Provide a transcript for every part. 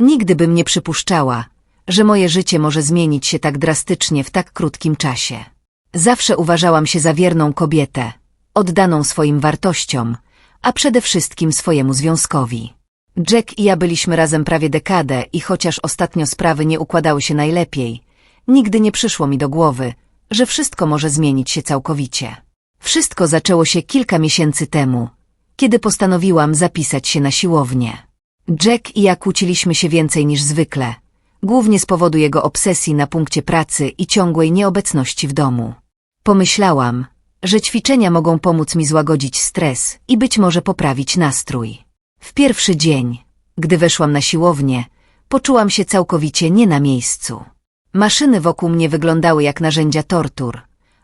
Nigdy bym nie przypuszczała, że moje życie może zmienić się tak drastycznie w tak krótkim czasie. Zawsze uważałam się za wierną kobietę, oddaną swoim wartościom, a przede wszystkim swojemu związkowi. Jack i ja byliśmy razem prawie dekadę i chociaż ostatnio sprawy nie układały się najlepiej, nigdy nie przyszło mi do głowy, że wszystko może zmienić się całkowicie. Wszystko zaczęło się kilka miesięcy temu, kiedy postanowiłam zapisać się na siłownię. Jack i ja kłóciliśmy się więcej niż zwykle, głównie z powodu jego obsesji na punkcie pracy i ciągłej nieobecności w domu. Pomyślałam, że ćwiczenia mogą pomóc mi złagodzić stres i być może poprawić nastrój. W pierwszy dzień, gdy weszłam na siłownię, poczułam się całkowicie nie na miejscu. Maszyny wokół mnie wyglądały jak narzędzia tortur,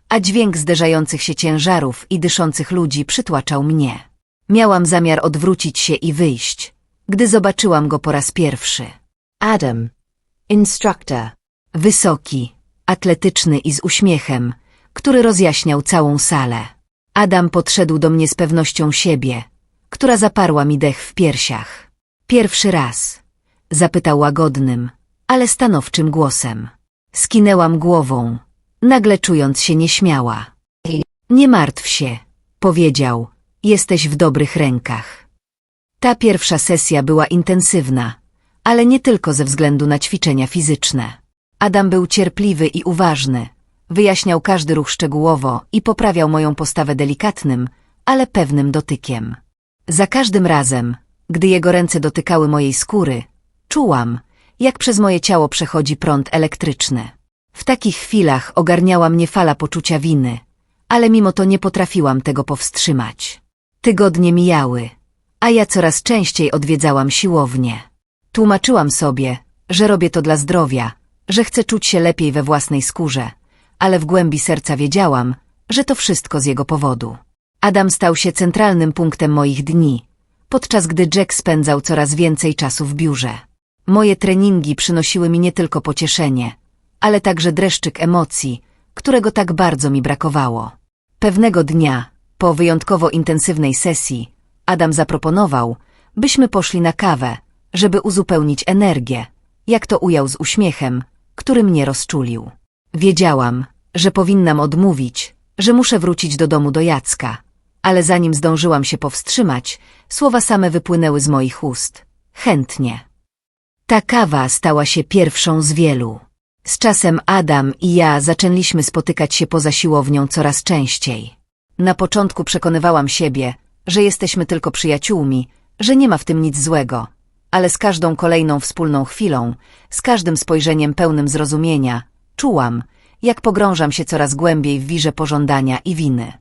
a dźwięk zderzających się ciężarów i dyszących ludzi przytłaczał mnie. Miałam zamiar odwrócić się i wyjść, gdy zobaczyłam go po raz pierwszy. Adam. Instructor. Wysoki, atletyczny i z uśmiechem, który rozjaśniał całą salę. Adam podszedł do mnie z pewnością siebie, która zaparła mi dech w piersiach. Pierwszy raz, zapytał łagodnym, ale stanowczym głosem. Skinęłam głową, nagle czując się nieśmiała. Nie martw się, powiedział, jesteś w dobrych rękach. Ta pierwsza sesja była intensywna, ale nie tylko ze względu na ćwiczenia fizyczne. Adam był cierpliwy i uważny, wyjaśniał każdy ruch szczegółowo i poprawiał moją postawę delikatnym, ale pewnym dotykiem. Za każdym razem, gdy jego ręce dotykały mojej skóry, czułam, jak przez moje ciało przechodzi prąd elektryczny. W takich chwilach ogarniała mnie fala poczucia winy, ale mimo to nie potrafiłam tego powstrzymać. Tygodnie mijały, a ja coraz częściej odwiedzałam siłownię. Tłumaczyłam sobie, że robię to dla zdrowia, że chcę czuć się lepiej we własnej skórze, ale w głębi serca wiedziałam, że to wszystko z jego powodu. Adam stał się centralnym punktem moich dni, podczas gdy Jack spędzał coraz więcej czasu w biurze. Moje treningi przynosiły mi nie tylko pocieszenie, ale także dreszczyk emocji, którego tak bardzo mi brakowało. Pewnego dnia, po wyjątkowo intensywnej sesji, Adam zaproponował, byśmy poszli na kawę, żeby uzupełnić energię, jak to ujął z uśmiechem, który mnie rozczulił. Wiedziałam, że powinnam odmówić, że muszę wrócić do domu do Jacka, ale zanim zdążyłam się powstrzymać, słowa same wypłynęły z moich ust. Chętnie. Ta kawa stała się pierwszą z wielu. Z czasem Adam i ja zaczęliśmy spotykać się poza siłownią coraz częściej. Na początku przekonywałam siebie, że jesteśmy tylko przyjaciółmi, że nie ma w tym nic złego, ale z każdą kolejną wspólną chwilą, z każdym spojrzeniem pełnym zrozumienia, czułam, jak pogrążam się coraz głębiej w wirze pożądania i winy.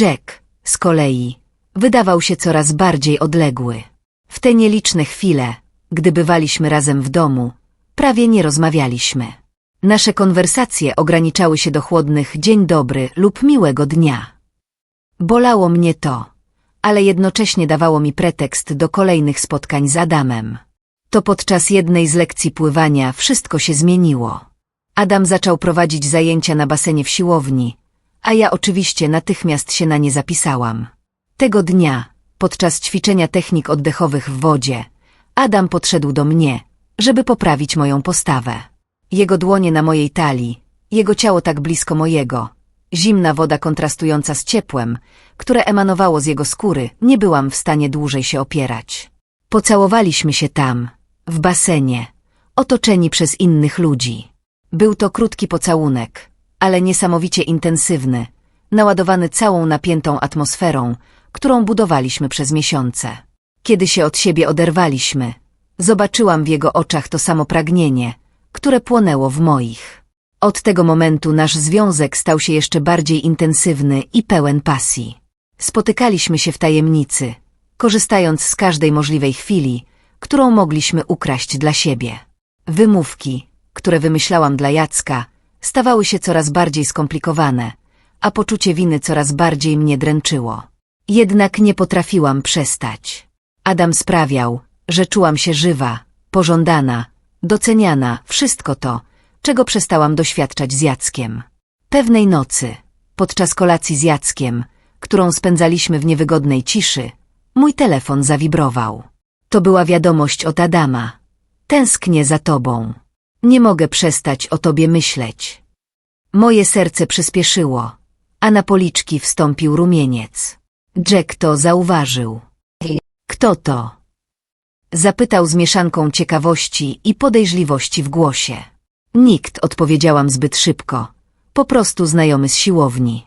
Jack, z kolei, wydawał się coraz bardziej odległy. W te nieliczne chwile, gdy bywaliśmy razem w domu, prawie nie rozmawialiśmy. Nasze konwersacje ograniczały się do chłodnych dzień dobry lub miłego dnia. Bolało mnie to, ale jednocześnie dawało mi pretekst do kolejnych spotkań z Adamem. To podczas jednej z lekcji pływania wszystko się zmieniło. Adam zaczął prowadzić zajęcia na basenie w siłowni, a ja oczywiście natychmiast się na nie zapisałam. Tego dnia, podczas ćwiczenia technik oddechowych w wodzie, Adam podszedł do mnie, żeby poprawić moją postawę. Jego dłonie na mojej talii, jego ciało tak blisko mojego, zimna woda kontrastująca z ciepłem, które emanowało z jego skóry, nie byłam w stanie dłużej się opierać. Pocałowaliśmy się tam, w basenie, otoczeni przez innych ludzi. Był to krótki pocałunek, ale niesamowicie intensywny, naładowany całą napiętą atmosferą, którą budowaliśmy przez miesiące. Kiedy się od siebie oderwaliśmy, zobaczyłam w jego oczach to samo pragnienie, które płonęło w moich. Od tego momentu nasz związek stał się jeszcze bardziej intensywny i pełen pasji. Spotykaliśmy się w tajemnicy, korzystając z każdej możliwej chwili, którą mogliśmy ukraść dla siebie. Wymówki, które wymyślałam dla Jacka, stawały się coraz bardziej skomplikowane, a poczucie winy coraz bardziej mnie dręczyło. Jednak nie potrafiłam przestać. Adam sprawiał, że czułam się żywa, pożądana, doceniana, wszystko to, czego przestałam doświadczać z Jackiem. Pewnej nocy, podczas kolacji z Jackiem, którą spędzaliśmy w niewygodnej ciszy, mój telefon zawibrował. To była wiadomość od Adama. Tęsknię za tobą. Nie mogę przestać o tobie myśleć. Moje serce przyspieszyło, a na policzki wstąpił rumieniec. Jack to zauważył. Kto to? Zapytał z mieszanką ciekawości i podejrzliwości w głosie. Nikt, odpowiedziałam zbyt szybko. Po prostu znajomy z siłowni.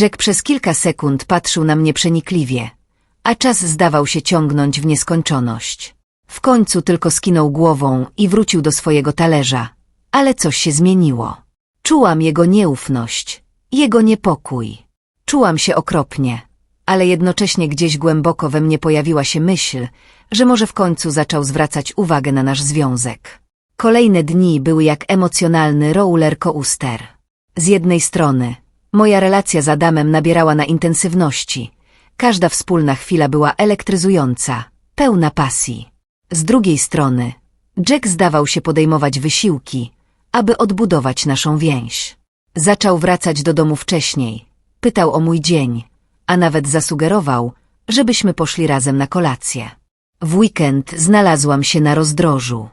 Jack przez kilka sekund patrzył na mnie przenikliwie, a czas zdawał się ciągnąć w nieskończoność. W końcu tylko skinął głową i wrócił do swojego talerza, ale coś się zmieniło. Czułam jego nieufność, jego niepokój. Czułam się okropnie, ale jednocześnie gdzieś głęboko we mnie pojawiła się myśl, że może w końcu zaczął zwracać uwagę na nasz związek. Kolejne dni były jak emocjonalny roller coaster. Z jednej strony, moja relacja z Adamem nabierała na intensywności. Każda wspólna chwila była elektryzująca, pełna pasji. Z drugiej strony, Jack zdawał się podejmować wysiłki, aby odbudować naszą więź. Zaczął wracać do domu wcześniej, pytał o mój dzień, a nawet zasugerował, żebyśmy poszli razem na kolację. W weekend znalazłam się na rozdrożu.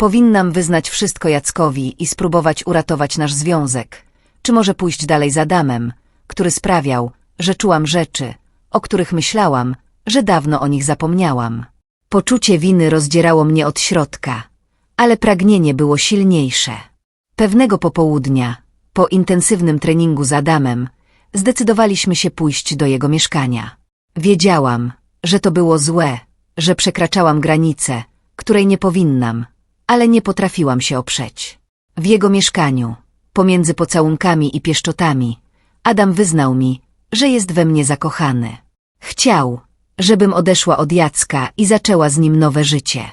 Powinnam wyznać wszystko Jackowi i spróbować uratować nasz związek, czy może pójść dalej za Adamem, który sprawiał, że czułam rzeczy, o których myślałam, że dawno o nich zapomniałam. Poczucie winy rozdzierało mnie od środka, ale pragnienie było silniejsze. Pewnego popołudnia, po intensywnym treningu z Adamem, zdecydowaliśmy się pójść do jego mieszkania. Wiedziałam, że to było złe, że przekraczałam granicę, której nie powinnam, ale nie potrafiłam się oprzeć. W jego mieszkaniu, pomiędzy pocałunkami i pieszczotami, Adam wyznał mi, że jest we mnie zakochany. Chciał, żebym odeszła od Jacka i zaczęła z nim nowe życie.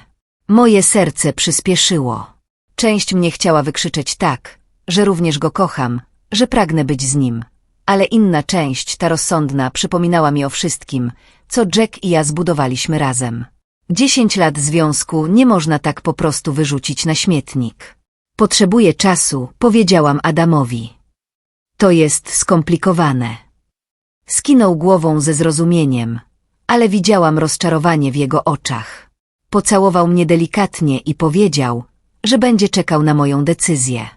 Moje serce przyspieszyło. Część mnie chciała wykrzyczeć tak, że również go kocham, że pragnę być z nim, ale inna część, ta rozsądna, przypominała mi o wszystkim, co Jack i ja zbudowaliśmy razem. Dziesięć lat związku nie można tak po prostu wyrzucić na śmietnik. Potrzebuję czasu, powiedziałam Adamowi. To jest skomplikowane. Skinął głową ze zrozumieniem, ale widziałam rozczarowanie w jego oczach. Pocałował mnie delikatnie i powiedział, że będzie czekał na moją decyzję.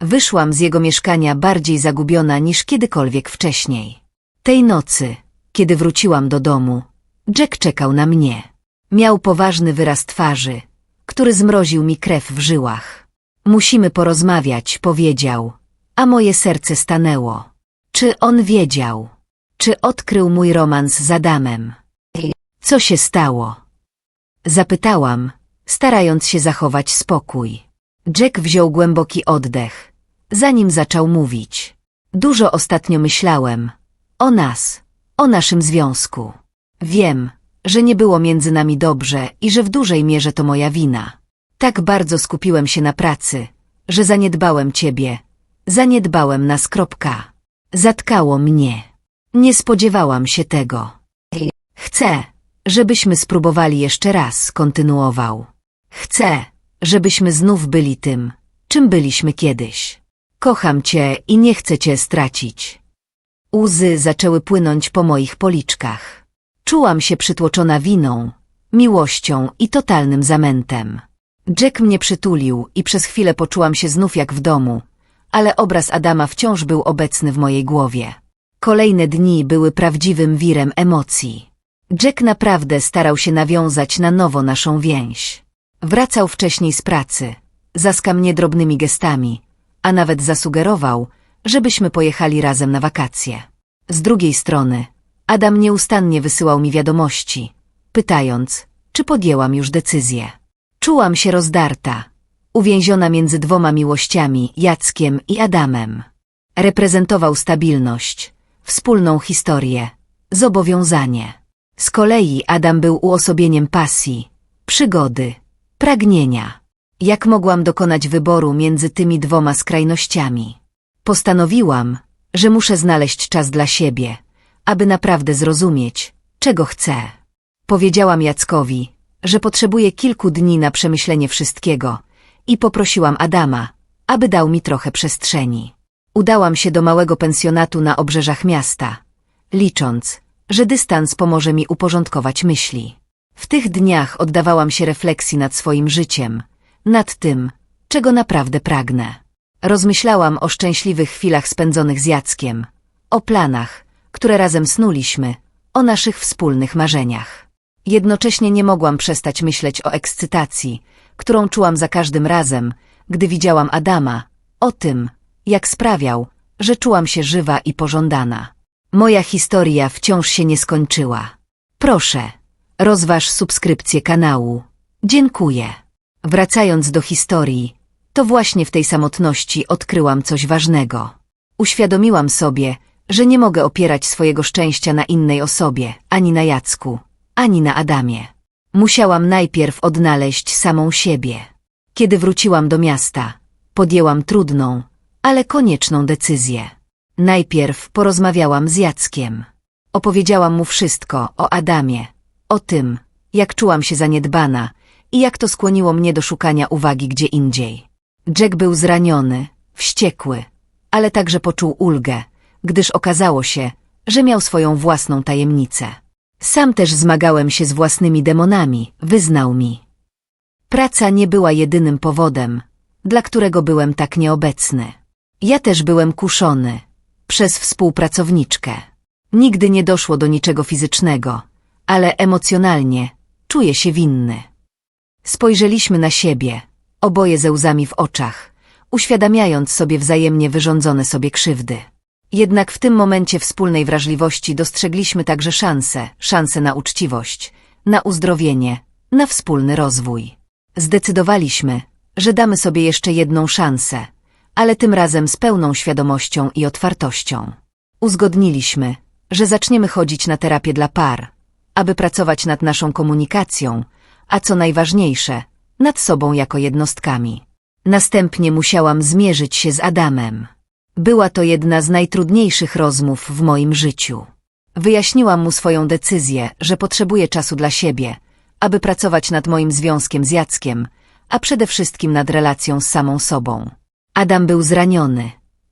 Wyszłam z jego mieszkania bardziej zagubiona niż kiedykolwiek wcześniej. Tej nocy, kiedy wróciłam do domu, Jack czekał na mnie. Miał poważny wyraz twarzy, który zmroził mi krew w żyłach. Musimy porozmawiać, powiedział, a moje serce stanęło. Czy on wiedział? Czy odkrył mój romans z Adamem? Co się stało? Zapytałam, starając się zachować spokój. Jack wziął głęboki oddech, zanim zaczął mówić. Dużo ostatnio myślałem. O nas, o naszym związku. Wiem, że nie było między nami dobrze i że w dużej mierze to moja wina. Tak bardzo skupiłem się na pracy, że zaniedbałem ciebie. Zaniedbałem nas. Kropka. Zatkało mnie. Nie spodziewałam się tego. Chcę, żebyśmy spróbowali jeszcze raz, kontynuował. Chcę, żebyśmy znów byli tym, czym byliśmy kiedyś. Kocham cię i nie chcę cię stracić. Łzy zaczęły płynąć po moich policzkach. Czułam się przytłoczona winą, miłością i totalnym zamętem. Jack mnie przytulił i przez chwilę poczułam się znów jak w domu, ale obraz Adama wciąż był obecny w mojej głowie. Kolejne dni były prawdziwym wirem emocji. Jack naprawdę starał się nawiązać na nowo naszą więź. Wracał wcześniej z pracy, zaskał mnie drobnymi gestami, a nawet zasugerował, żebyśmy pojechali razem na wakacje. Z drugiej strony, Adam nieustannie wysyłał mi wiadomości, pytając, czy podjęłam już decyzję. Czułam się rozdarta, uwięziona między dwoma miłościami, Jackiem i Adamem. Reprezentował stabilność, wspólną historię, zobowiązanie. Z kolei Adam był uosobieniem pasji, przygody, pragnienia. Jak mogłam dokonać wyboru między tymi dwoma skrajnościami? Postanowiłam, że muszę znaleźć czas dla siebie, aby naprawdę zrozumieć, czego chcę. Powiedziałam Jackowi, że potrzebuję kilku dni na przemyślenie wszystkiego i poprosiłam Adama, aby dał mi trochę przestrzeni. Udałam się do małego pensjonatu na obrzeżach miasta, licząc, że dystans pomoże mi uporządkować myśli. W tych dniach oddawałam się refleksji nad swoim życiem – nad tym, czego naprawdę pragnę. Rozmyślałam o szczęśliwych chwilach spędzonych z Jackiem, o planach, które razem snuliśmy, o naszych wspólnych marzeniach. Jednocześnie nie mogłam przestać myśleć o ekscytacji, którą czułam za każdym razem, gdy widziałam Adama, o tym, jak sprawiał, że czułam się żywa i pożądana. Moja historia wciąż się nie skończyła. Proszę, rozważ subskrypcję kanału. Dziękuję. Wracając do historii, to właśnie w tej samotności odkryłam coś ważnego. Uświadomiłam sobie, że nie mogę opierać swojego szczęścia na innej osobie, ani na Jacku, ani na Adamie. Musiałam najpierw odnaleźć samą siebie. Kiedy wróciłam do miasta, podjęłam trudną, ale konieczną decyzję. Najpierw porozmawiałam z Jackiem. Opowiedziałam mu wszystko o Adamie, o tym, jak czułam się zaniedbana i jak to skłoniło mnie do szukania uwagi gdzie indziej. Jack był zraniony, wściekły, ale także poczuł ulgę, gdyż okazało się, że miał swoją własną tajemnicę. Sam też zmagałem się z własnymi demonami, wyznał mi. Praca nie była jedynym powodem, dla którego byłem tak nieobecny. Ja też byłem kuszony przez współpracowniczkę. Nigdy nie doszło do niczego fizycznego, ale emocjonalnie czuję się winny. Spojrzeliśmy na siebie, oboje ze łzami w oczach, uświadamiając sobie wzajemnie wyrządzone sobie krzywdy. Jednak w tym momencie wspólnej wrażliwości dostrzegliśmy także szansę, szansę na uczciwość, na uzdrowienie, na wspólny rozwój. Zdecydowaliśmy, że damy sobie jeszcze jedną szansę, ale tym razem z pełną świadomością i otwartością. Uzgodniliśmy, że zaczniemy chodzić na terapię dla par, aby pracować nad naszą komunikacją, a co najważniejsze, nad sobą jako jednostkami. Następnie musiałam zmierzyć się z Adamem. Była to jedna z najtrudniejszych rozmów w moim życiu. Wyjaśniłam mu swoją decyzję, że potrzebuję czasu dla siebie, aby pracować nad moim związkiem z Jackiem, a przede wszystkim nad relacją z samą sobą. Adam był zraniony,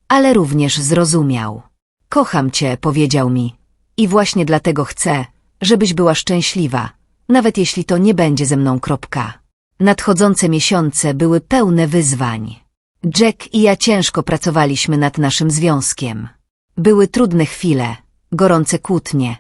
ale również zrozumiał. Kocham cię, powiedział mi. I właśnie dlatego chcę, żebyś była szczęśliwa, nawet jeśli to nie będzie ze mną kropka. Nadchodzące miesiące były pełne wyzwań. Jack i ja ciężko pracowaliśmy nad naszym związkiem. Były trudne chwile, gorące kłótnie,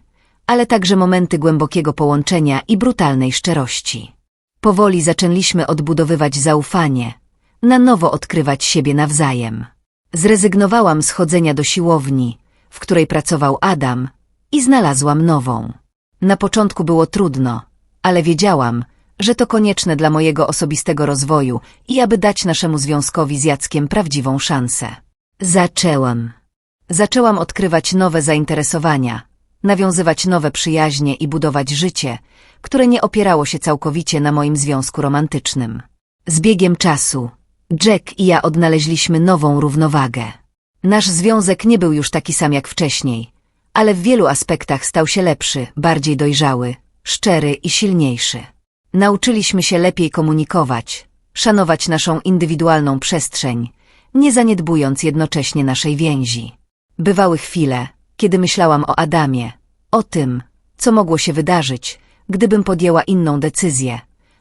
ale także momenty głębokiego połączenia i brutalnej szczerości. Powoli zaczęliśmy odbudowywać zaufanie, na nowo odkrywać siebie nawzajem. Zrezygnowałam z chodzenia do siłowni, w której pracował Adam, i znalazłam nową. Na początku było trudno, ale wiedziałam, że to konieczne dla mojego osobistego rozwoju i aby dać naszemu związkowi z Jackiem prawdziwą szansę. Zaczęłam. Zaczęłam odkrywać nowe zainteresowania, nawiązywać nowe przyjaźnie i budować życie, które nie opierało się całkowicie na moim związku romantycznym. Z biegiem czasu Jack i ja odnaleźliśmy nową równowagę. Nasz związek nie był już taki sam jak wcześniej, ale w wielu aspektach stał się lepszy, bardziej dojrzały, szczery i silniejszy. Nauczyliśmy się lepiej komunikować, szanować naszą indywidualną przestrzeń, nie zaniedbując jednocześnie naszej więzi. Bywały chwile, kiedy myślałam o Adamie, o tym, co mogło się wydarzyć, gdybym podjęła inną decyzję,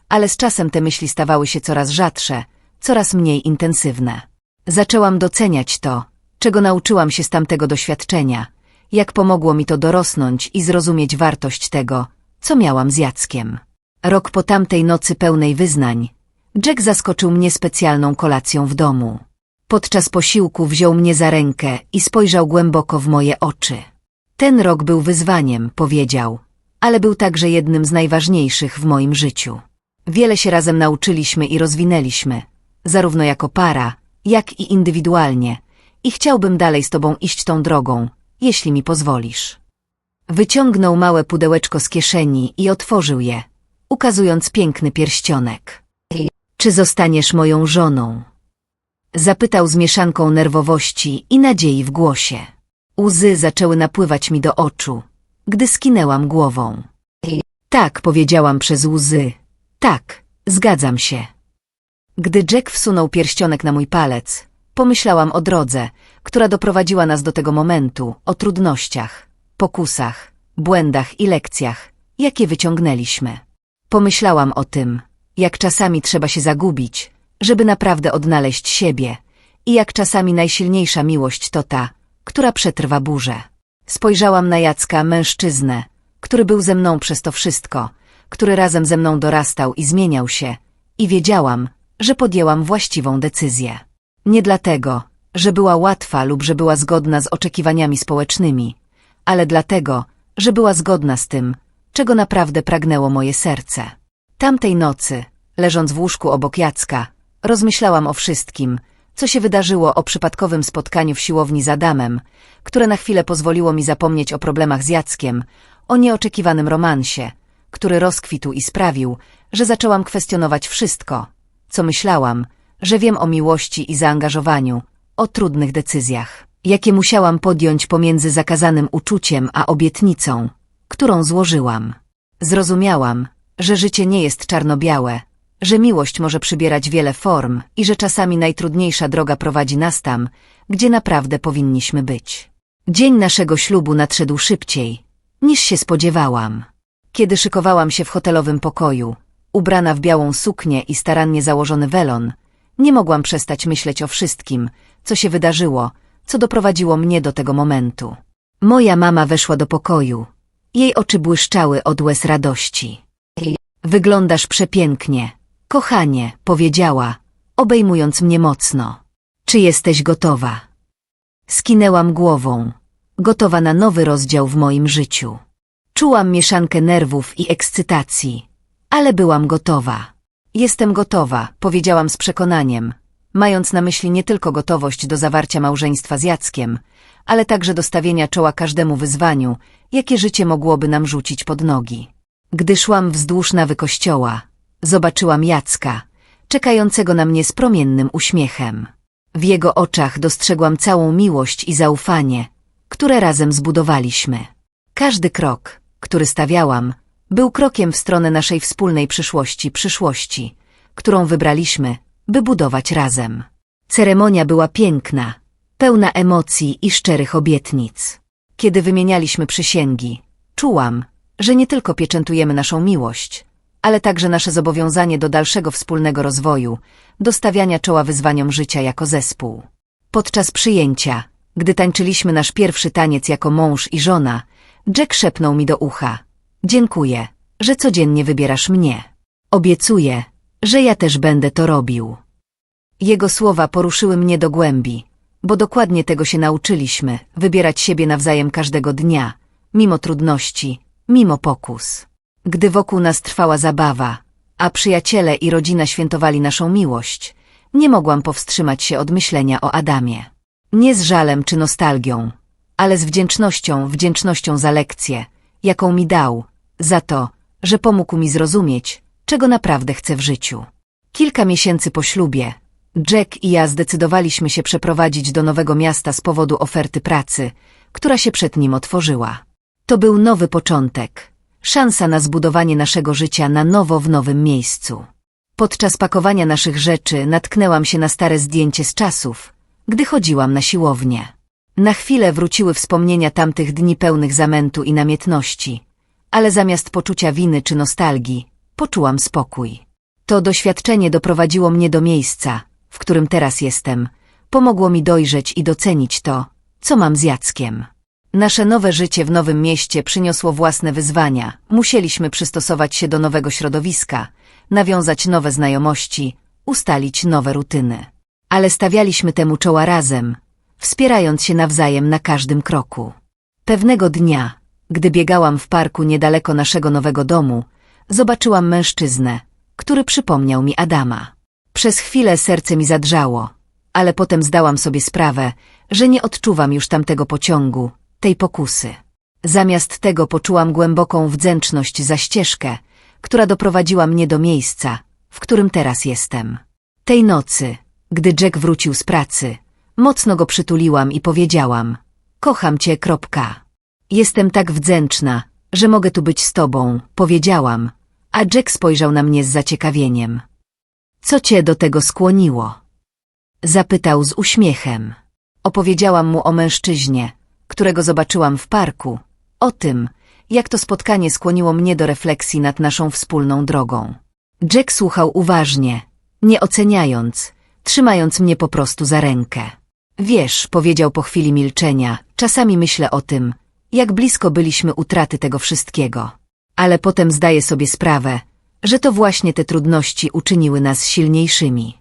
ale z czasem te myśli stawały się coraz rzadsze, coraz mniej intensywne. Zaczęłam doceniać to, czego nauczyłam się z tamtego doświadczenia, jak pomogło mi to dorosnąć i zrozumieć wartość tego, co miałam z Jackiem. Rok po tamtej nocy pełnej wyznań, Jack zaskoczył mnie specjalną kolacją w domu. Podczas posiłku wziął mnie za rękę i spojrzał głęboko w moje oczy. Ten rok był wyzwaniem, powiedział, ale był także jednym z najważniejszych w moim życiu. Wiele się razem nauczyliśmy i rozwinęliśmy, zarówno jako para, jak i indywidualnie, i chciałbym dalej z tobą iść tą drogą, jeśli mi pozwolisz. Wyciągnął małe pudełeczko z kieszeni i otworzył je, ukazując piękny pierścionek. Czy zostaniesz moją żoną? Zapytał z mieszanką nerwowości i nadziei w głosie. Łzy zaczęły napływać mi do oczu, gdy skinęłam głową. Tak, powiedziałam przez łzy. Tak, zgadzam się. Gdy Jack wsunął pierścionek na mój palec, pomyślałam o drodze, która doprowadziła nas do tego momentu, o trudnościach, pokusach, błędach i lekcjach, jakie wyciągnęliśmy. Pomyślałam o tym, jak czasami trzeba się zagubić, żeby naprawdę odnaleźć siebie i jak czasami najsilniejsza miłość to ta, która przetrwa burzę. Spojrzałam na Jacka, mężczyznę, który był ze mną przez to wszystko, który razem ze mną dorastał i zmieniał się, i wiedziałam, że podjęłam właściwą decyzję. Nie dlatego, że była łatwa lub że była zgodna z oczekiwaniami społecznymi, ale dlatego, że była zgodna z tym, czego naprawdę pragnęło moje serce. Tamtej nocy, leżąc w łóżku obok Jacka, rozmyślałam o wszystkim, co się wydarzyło o przypadkowym spotkaniu w siłowni z Adamem, które na chwilę pozwoliło mi zapomnieć o problemach z Jackiem, o nieoczekiwanym romansie, który rozkwitł i sprawił, że zaczęłam kwestionować wszystko, co myślałam, że wiem o miłości i zaangażowaniu, o trudnych decyzjach, jakie musiałam podjąć pomiędzy zakazanym uczuciem a obietnicą, którą złożyłam. Zrozumiałam, że życie nie jest czarno-białe, że miłość może przybierać wiele form i że czasami najtrudniejsza droga prowadzi nas tam, gdzie naprawdę powinniśmy być. Dzień naszego ślubu nadszedł szybciej, niż się spodziewałam. Kiedy szykowałam się w hotelowym pokoju, ubrana w białą suknię i starannie założony welon, nie mogłam przestać myśleć o wszystkim, co się wydarzyło, co doprowadziło mnie do tego momentu. Moja mama weszła do pokoju. Jej oczy błyszczały od łez radości. Wyglądasz przepięknie, kochanie, powiedziała, obejmując mnie mocno. Czy jesteś gotowa? Skinęłam głową, gotowa na nowy rozdział w moim życiu. Czułam mieszankę nerwów i ekscytacji, ale byłam gotowa. Jestem gotowa, powiedziałam z przekonaniem, mając na myśli nie tylko gotowość do zawarcia małżeństwa z Jackiem, ale także do stawienia czoła każdemu wyzwaniu, jakie życie mogłoby nam rzucić pod nogi. Gdy szłam wzdłuż nawy kościoła, zobaczyłam Jacka, czekającego na mnie z promiennym uśmiechem. W jego oczach dostrzegłam całą miłość i zaufanie, które razem zbudowaliśmy. Każdy krok, który stawiałam, był krokiem w stronę naszej wspólnej przyszłości, przyszłości, którą wybraliśmy, by budować razem. Ceremonia była piękna, pełna emocji i szczerych obietnic. Kiedy wymienialiśmy przysięgi, czułam, że nie tylko pieczętujemy naszą miłość, ale także nasze zobowiązanie do dalszego wspólnego rozwoju, do stawiania czoła wyzwaniom życia jako zespół. Podczas przyjęcia, gdy tańczyliśmy nasz pierwszy taniec jako mąż i żona, Jack szepnął mi do ucha. Dziękuję, że codziennie wybierasz mnie. Obiecuję, że ja też będę to robił. Jego słowa poruszyły mnie do głębi, bo dokładnie tego się nauczyliśmy, wybierać siebie nawzajem każdego dnia, mimo trudności, mimo pokus. Gdy wokół nas trwała zabawa, a przyjaciele i rodzina świętowali naszą miłość, nie mogłam powstrzymać się od myślenia o Adamie. Nie z żalem czy nostalgią, ale z wdzięcznością, wdzięcznością za lekcję, jaką mi dał, za to, że pomógł mi zrozumieć, czego naprawdę chcę w życiu. Kilka miesięcy po ślubie, Jack i ja zdecydowaliśmy się przeprowadzić do nowego miasta z powodu oferty pracy, która się przed nim otworzyła. To był nowy początek, szansa na zbudowanie naszego życia na nowo w nowym miejscu. Podczas pakowania naszych rzeczy natknęłam się na stare zdjęcie z czasów, gdy chodziłam na siłownię. Na chwilę wróciły wspomnienia tamtych dni pełnych zamętu i namiętności, ale zamiast poczucia winy czy nostalgii, poczułam spokój. To doświadczenie doprowadziło mnie do miejsca, w którym teraz jestem, pomogło mi dojrzeć i docenić to, co mam z Jackiem. Nasze nowe życie w nowym mieście przyniosło własne wyzwania, musieliśmy przystosować się do nowego środowiska, nawiązać nowe znajomości, ustalić nowe rutyny. Ale stawialiśmy temu czoła razem, wspierając się nawzajem na każdym kroku. Pewnego dnia, gdy biegałam w parku niedaleko naszego nowego domu, zobaczyłam mężczyznę, który przypomniał mi Adama. Przez chwilę serce mi zadrżało, ale potem zdałam sobie sprawę, że nie odczuwam już tamtego pociągu, tej pokusy. Zamiast tego poczułam głęboką wdzięczność za ścieżkę, która doprowadziła mnie do miejsca, w którym teraz jestem. Tej nocy, gdy Jack wrócił z pracy, mocno go przytuliłam i powiedziałam: Kocham cię, kropka. Jestem tak wdzięczna, że mogę tu być z tobą, powiedziałam, a Jack spojrzał na mnie z zaciekawieniem. Co cię do tego skłoniło? Zapytał z uśmiechem. Opowiedziałam mu o mężczyźnie, którego zobaczyłam w parku, o tym, jak to spotkanie skłoniło mnie do refleksji nad naszą wspólną drogą. Jack słuchał uważnie, nie oceniając, trzymając mnie po prostu za rękę. Wiesz, powiedział po chwili milczenia, czasami myślę o tym, jak blisko byliśmy utraty tego wszystkiego. Ale potem zdaję sobie sprawę, że to właśnie te trudności uczyniły nas silniejszymi.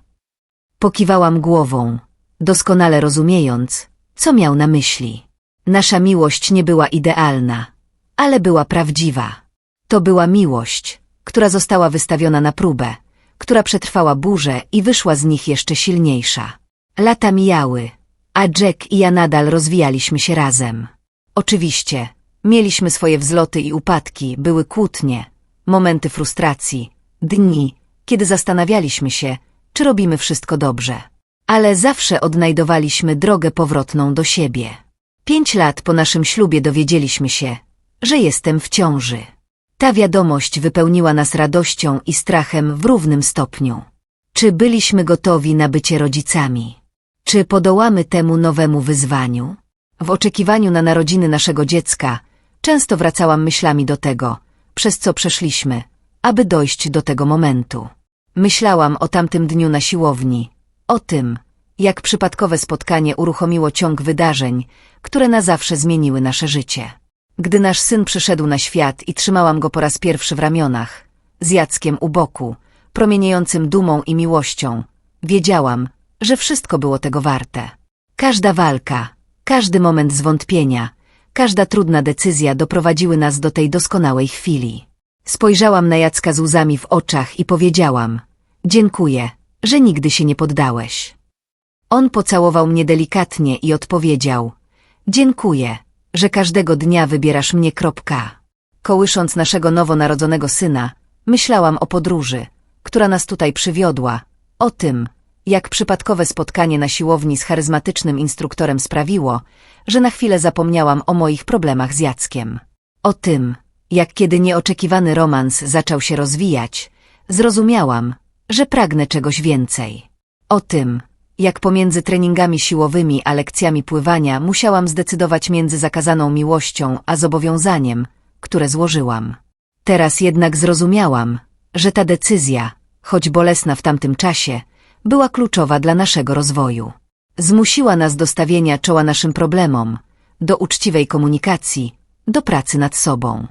Pokiwałam głową, doskonale rozumiejąc, co miał na myśli. Nasza miłość nie była idealna, ale była prawdziwa. To była miłość, która została wystawiona na próbę, która przetrwała burzę i wyszła z nich jeszcze silniejsza. Lata mijały, a Jack i ja nadal rozwijaliśmy się razem. Oczywiście, mieliśmy swoje wzloty i upadki, były kłótnie, momenty frustracji, dni, kiedy zastanawialiśmy się, czy robimy wszystko dobrze. Ale zawsze odnajdowaliśmy drogę powrotną do siebie. Pięć lat po naszym ślubie dowiedzieliśmy się, że jestem w ciąży. Ta wiadomość wypełniła nas radością i strachem w równym stopniu. Czy byliśmy gotowi na bycie rodzicami? Czy podołamy temu nowemu wyzwaniu? W oczekiwaniu na narodziny naszego dziecka często wracałam myślami do tego, przez co przeszliśmy, aby dojść do tego momentu. Myślałam o tamtym dniu na siłowni, o tym, jak przypadkowe spotkanie uruchomiło ciąg wydarzeń, które na zawsze zmieniły nasze życie. Gdy nasz syn przyszedł na świat i trzymałam go po raz pierwszy w ramionach, z Jackiem u boku, promieniejącym dumą i miłością, wiedziałam, że wszystko było tego warte. Każda walka, każdy moment zwątpienia, każda trudna decyzja doprowadziły nas do tej doskonałej chwili. Spojrzałam na Jacka z łzami w oczach i powiedziałam, dziękuję, że nigdy się nie poddałeś. On pocałował mnie delikatnie i odpowiedział, dziękuję, że każdego dnia wybierasz mnie. Kropka. Kołysząc naszego nowonarodzonego syna, myślałam o podróży, która nas tutaj przywiodła, o tym, jak przypadkowe spotkanie na siłowni z charyzmatycznym instruktorem sprawiło, że na chwilę zapomniałam o moich problemach z Jackiem. O tym, jak kiedy nieoczekiwany romans zaczął się rozwijać, zrozumiałam, że pragnę czegoś więcej. O tym, jak pomiędzy treningami siłowymi a lekcjami pływania musiałam zdecydować między zakazaną miłością a zobowiązaniem, które złożyłam. Teraz jednak zrozumiałam, że ta decyzja, choć bolesna w tamtym czasie, była kluczowa dla naszego rozwoju. Zmusiła nas do stawienia czoła naszym problemom, do uczciwej komunikacji, do pracy nad sobą.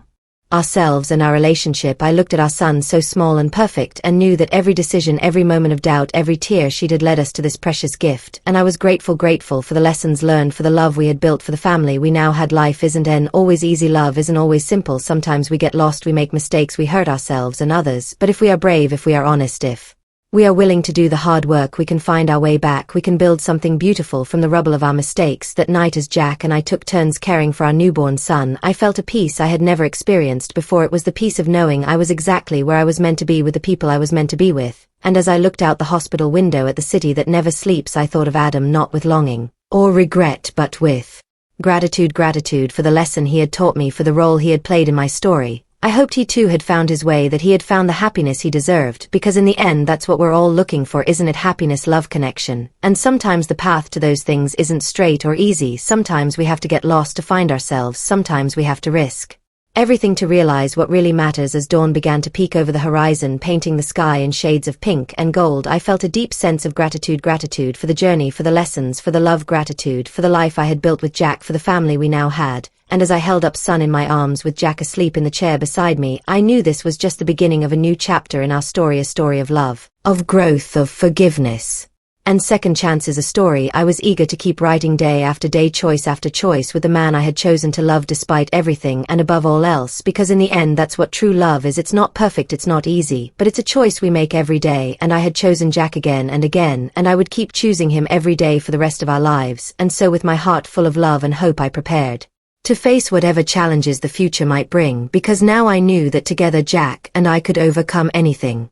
Ourselves and our relationship, I looked at our son so small and perfect and knew that every decision, every moment of doubt, every tear she'd had led us to this precious gift. And I was grateful, grateful for the lessons learned, for the love we had built for the family we now had. Life isn't an always easy love, isn't always simple. Sometimes we get lost, we make mistakes, we hurt ourselves and others. But if we are brave, if we are honest, if we are willing to do the hard work, we can find our way back, we can build something beautiful from the rubble of our mistakes. That night as Jack and I took turns caring for our newborn son, I felt a peace I had never experienced before. It was the peace of knowing I was exactly where I was meant to be with the people I was meant to be with. And as I looked out the hospital window at the city that never sleeps, I thought of Adam not with longing or regret, but with gratitude, gratitude for the lesson he had taught me, for the role he had played in my story. I hoped he too had found his way, that he had found the happiness he deserved, because in the end that's what we're all looking for, isn't it? Happiness, love, connection. And sometimes the path to those things isn't straight or easy, sometimes we have to get lost to find ourselves, sometimes we have to risk. Everything to realize what really matters as dawn began to peek over the horizon, painting the sky in shades of pink and gold, I felt a deep sense of gratitude, gratitude for the journey, for the lessons, for the love, gratitude, for the life I had built with Jack, for the family we now had. And as I held up Son in my arms with Jack asleep in the chair beside me, I knew this was just the beginning of a new chapter in our story, a story of love, of growth, of forgiveness. And second chances a story I was eager to keep writing day after day, choice after choice with the man I had chosen to love despite everything and above all else, because in the end that's what true love is. It's not perfect, it's not easy, but it's a choice we make every day, and I had chosen Jack again and again, and I would keep choosing him every day for the rest of our lives, and so with my heart full of love and hope I prepared to face whatever challenges the future might bring, because now I knew that together Jack and I could overcome anything.